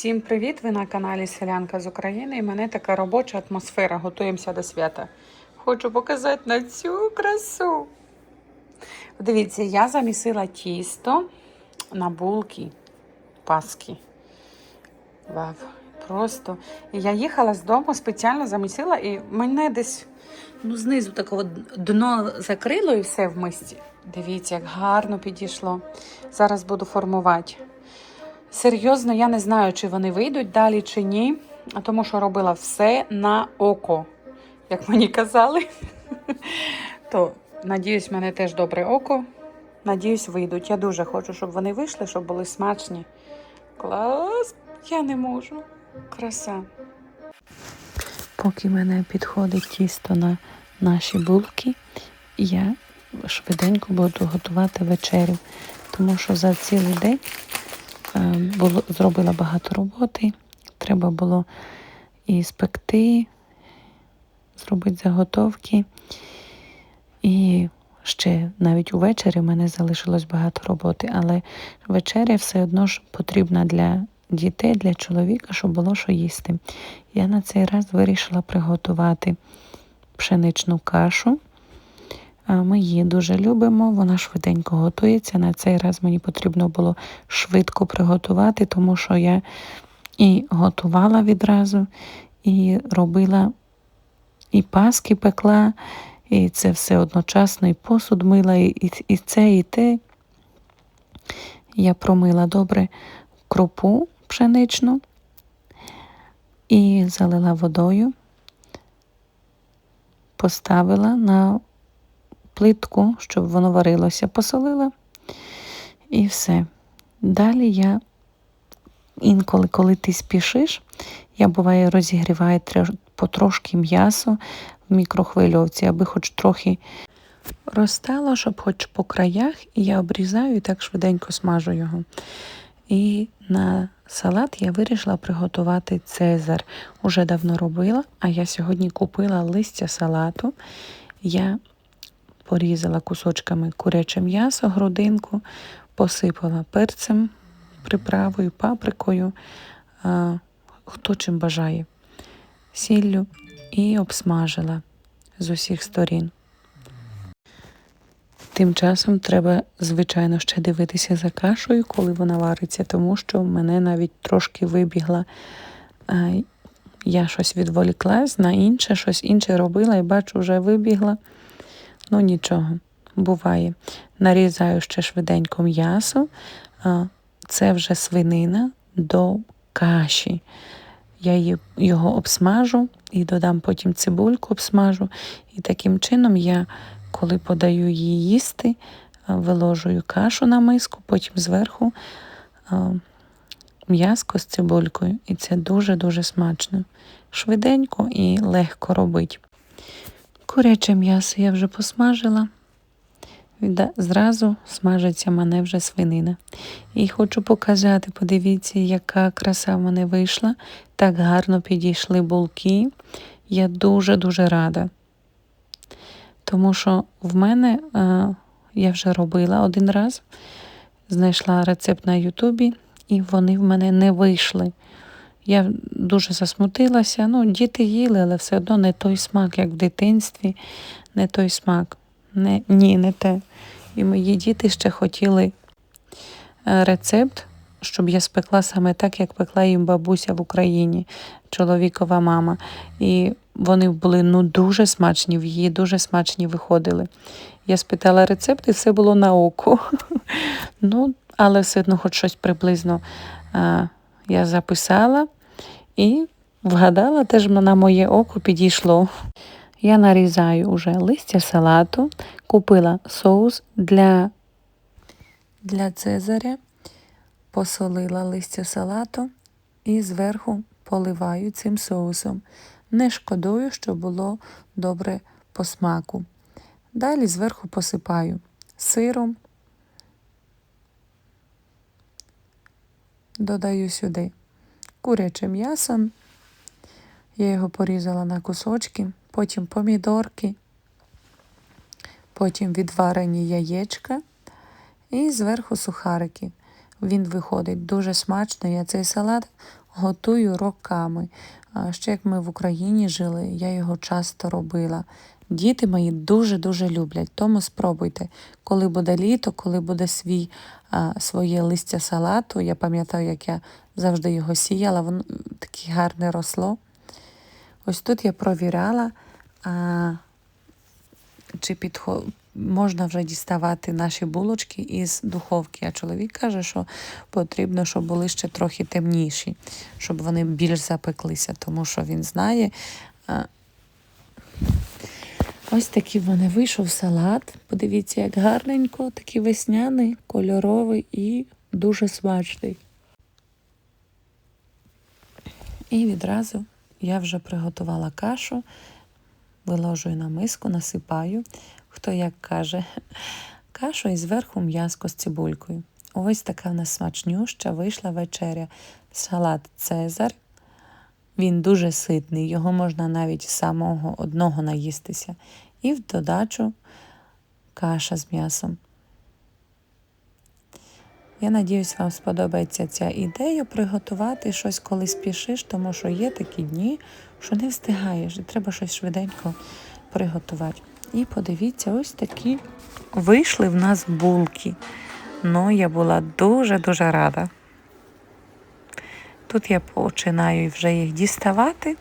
Всім привіт! Ви на каналі Селянка з України і мене така робоча атмосфера. Готуємося до свята. Хочу показати на цю красу. Дивіться, я замісила тісто на булки паски. Вау, просто. Я їхала з дому, спеціально замісила, і мене десь ну, знизу такого дно закрило і все в мисці. Дивіться, як гарно підійшло. Зараз буду формувати. Серйозно, я не знаю, чи вони вийдуть далі чи ні, тому що робила все на око, як мені казали. То, надіюсь, в мене теж добре око. Надіюсь, вийдуть. Я дуже хочу, щоб вони вийшли, щоб були смачні. Клас! Я не можу. Краса. Поки мене підходить тісто на наші булки, я швиденько буду готувати вечерю, тому що за цілий день було, зробила багато роботи. Треба було і спекти, зробити заготовки. І ще навіть увечері в мене залишилось багато роботи, але вечеря все одно ж потрібна для дітей, для чоловіка, щоб було що їсти. Я на цей раз вирішила приготувати пшеничну кашу. Ми її дуже любимо, вона швиденько готується. На цей раз мені потрібно було швидко приготувати, тому що я і готувала відразу, і робила і паски пекла, і це все одночасно, і посуд мила, і, і це, і те. Я промила добре крупу пшеничну і залила водою, поставила на плитку, щоб воно варилося, посолила і все. Далі я інколи, коли ти спішиш, я буває розігріваю потрошки м'ясо в мікрохвильовці, аби хоч трохи розтало, щоб хоч по краях, і я обрізаю і так швиденько смажу його. І на салат я вирішила приготувати цезар. Уже давно робила, а я сьогодні купила листя салату. Я порізала кусочками куряче м'ясо, грудинку, посипала перцем, приправою, паприкою, хто чим бажає, сіллю і обсмажила з усіх сторін. Тим часом треба, звичайно, ще дивитися за кашею, коли вона вариться, тому що в мене навіть трошки вибігла. Я щось відволіклась на інше, щось інше робила і бачу, вже вибігла. Ну нічого, буває. Нарізаю ще швиденько м'ясо. Це вже свинина до каші. Я його обсмажу і додам потім цибульку обсмажу. І таким чином я, коли подаю її їсти, виложую кашу на миску, потім зверху м'яско з цибулькою. І це дуже-дуже смачно. Швиденько і легко робить. Куряче м'ясо я вже посмажила. Зразу смажиться мене вже свинина. І хочу показати, подивіться, яка краса в мене вийшла. Так гарно підійшли булки. Я дуже-дуже рада. Тому що в мене е, я вже робила один раз, знайшла рецепт на Ютубі, і вони в мене не вийшли. Я дуже засмутилася. Ну, діти їли, але все одно не той смак, як в дитинстві, не той смак. Не, ні, не те. І мої діти ще хотіли е, рецепт, щоб я спекла саме так, як пекла їм бабуся в Україні, чоловікова мама. І вони були ну, дуже смачні, в її дуже смачні виходили. Я спитала рецепт, і все було на око. Ну, але все одно, хоч щось приблизно а, я записала і вгадала, теж на моє око підійшло. Я нарізаю уже листя салату, купила соус для, для цезаря, посолила листя салату і зверху поливаю цим соусом. Не шкодую, що було добре по смаку. Далі зверху посипаю сиром, додаю сюди куряче м'ясо. Я його порізала на кусочки, потім помідорки, потім відварені яєчка і зверху сухарики. Він виходить дуже смачно. Я цей салат готую роками. Ще як ми в Україні жили, я його часто робила. Діти мої дуже-дуже люблять, тому спробуйте. Коли буде літо, коли буде свій, своє листя салату, я пам'ятаю, як я завжди його сіяла, воно таке гарне росло. Ось тут я провіряла, а, чи підхо... можна вже діставати наші булочки із духовки. А чоловік каже, що потрібно, щоб були ще трохи темніші, щоб вони більш запеклися, тому що він знає. Ось такий в мене вийшов салат. Подивіться, як гарненько, такий весняний, кольоровий і дуже смачний. І відразу я вже приготувала кашу, виложую на миску, насипаю, хто як каже, кашу і зверху м'яско з цибулькою. Ось така в нас смачнюща вийшла вечеря. Салат Цезар. Він дуже ситний, його можна навіть самого одного наїстися. І в додачу каша з м'ясом. Я надіюсь, вам сподобається ця ідея приготувати щось, коли спішиш, тому що є такі дні, що не встигаєш, і треба щось швиденько приготувати. І подивіться, ось такі вийшли в нас булки. Ну, я була дуже-дуже рада. Тут я починаю вже їх діставати.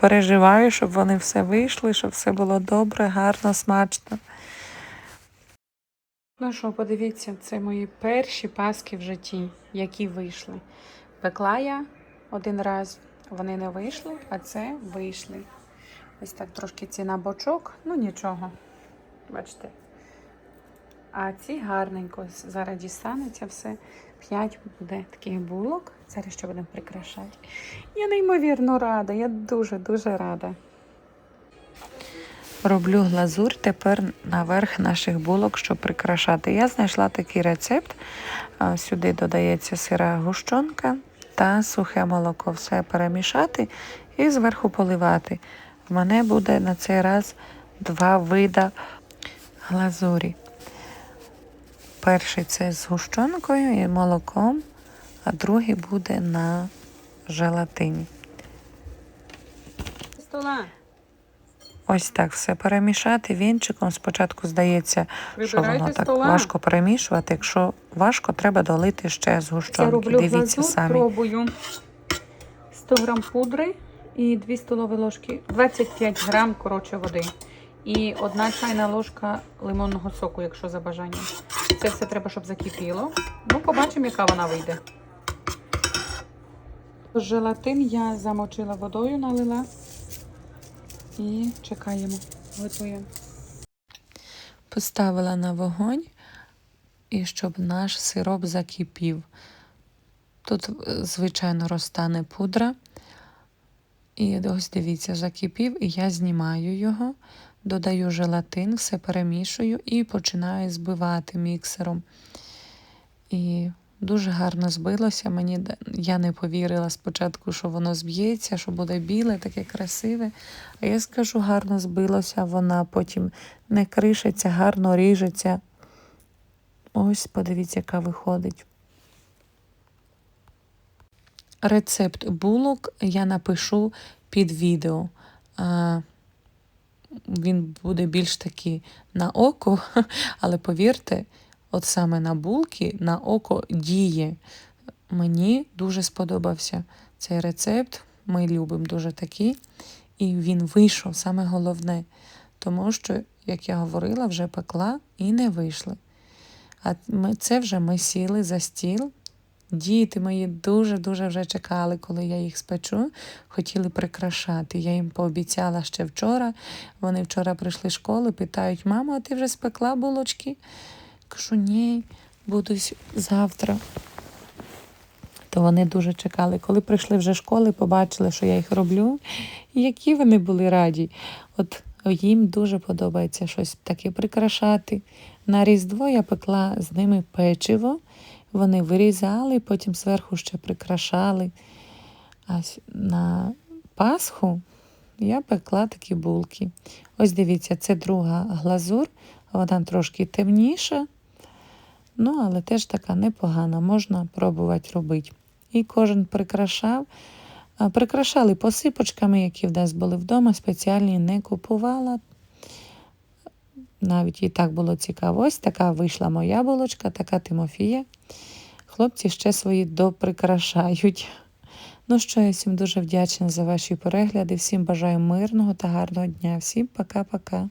Переживаю, щоб вони все вийшли, щоб все було добре, гарно, смачно. Ну що, подивіться, це мої перші паски в житті, які вийшли. Пекла я один раз, вони не вийшли, а це вийшли. Ось так трошки ці на бочок, ну нічого. Бачите. А ці гарненько зараз дістанеться все. П'ять буде таких булок. Зараз ще будемо прикрашати. Я неймовірно рада, я дуже-дуже рада. Роблю глазурь тепер наверх наших булок, щоб прикрашати. Я знайшла такий рецепт. Сюди додається сира гущонка та сухе молоко. Все перемішати і зверху поливати. В мене буде на цей раз два вида глазурі. Перший це з гущонкою і молоком, а другий буде на желатині. Стола. Ось так все перемішати вінчиком. Спочатку здається, що воно так стола. важко перемішувати. Якщо важко, треба долити ще з роблю Дивіться самі. пробую 100 грам пудри і 2 столові ложки, 25 грам, коротше, води. І одна чайна ложка лимонного соку, якщо за бажанням. Це все треба, щоб закипіло. Ну, побачимо, яка вона вийде. Желатин я замочила водою, налила. І чекаємо. Готуємо. Поставила на вогонь, і щоб наш сироп закипів. Тут, е, звичайно, розтане пудра. І ось дивіться, закипів, і я знімаю його, додаю желатин, все перемішую і починаю збивати міксером. І дуже гарно збилося. Мені я не повірила спочатку, що воно зб'ється, що буде біле, таке красиве. А я скажу, гарно збилося, вона потім не кришиться, гарно ріжеться. Ось подивіться, яка виходить. Рецепт булок я напишу під відео. Він буде більш такий на око, але повірте, от саме на булки на око діє. Мені дуже сподобався цей рецепт. Ми любимо дуже такий. І він вийшов, саме головне, тому що, як я говорила, вже пекла і не вийшли. А це вже ми сіли за стіл. Діти мої дуже-дуже вже чекали, коли я їх спечу, хотіли прикрашати. Я їм пообіцяла ще вчора. Вони вчора прийшли з школи, питають, мамо, а ти вже спекла булочки? Кажу, ні, буду завтра. То вони дуже чекали. Коли прийшли вже з школи, побачили, що я їх роблю, які вони були раді. От їм дуже подобається щось таке прикрашати. На Різдво я пекла з ними печиво. Вони вирізали, потім зверху ще прикрашали. А на Пасху я пекла такі булки. Ось дивіться, це друга глазур, вона трошки темніша, ну, але теж така непогана, можна пробувати робити. і кожен прикрашав. Прикрашали посипочками, які в нас були вдома, спеціальні не купувала. Навіть і так було цікаво. Ось така вийшла моя булочка, така Тимофія. Хлопці ще свої доприкрашають. Ну що, я всім дуже вдячна за ваші перегляди. Всім бажаю мирного та гарного дня. Всім пока-пока.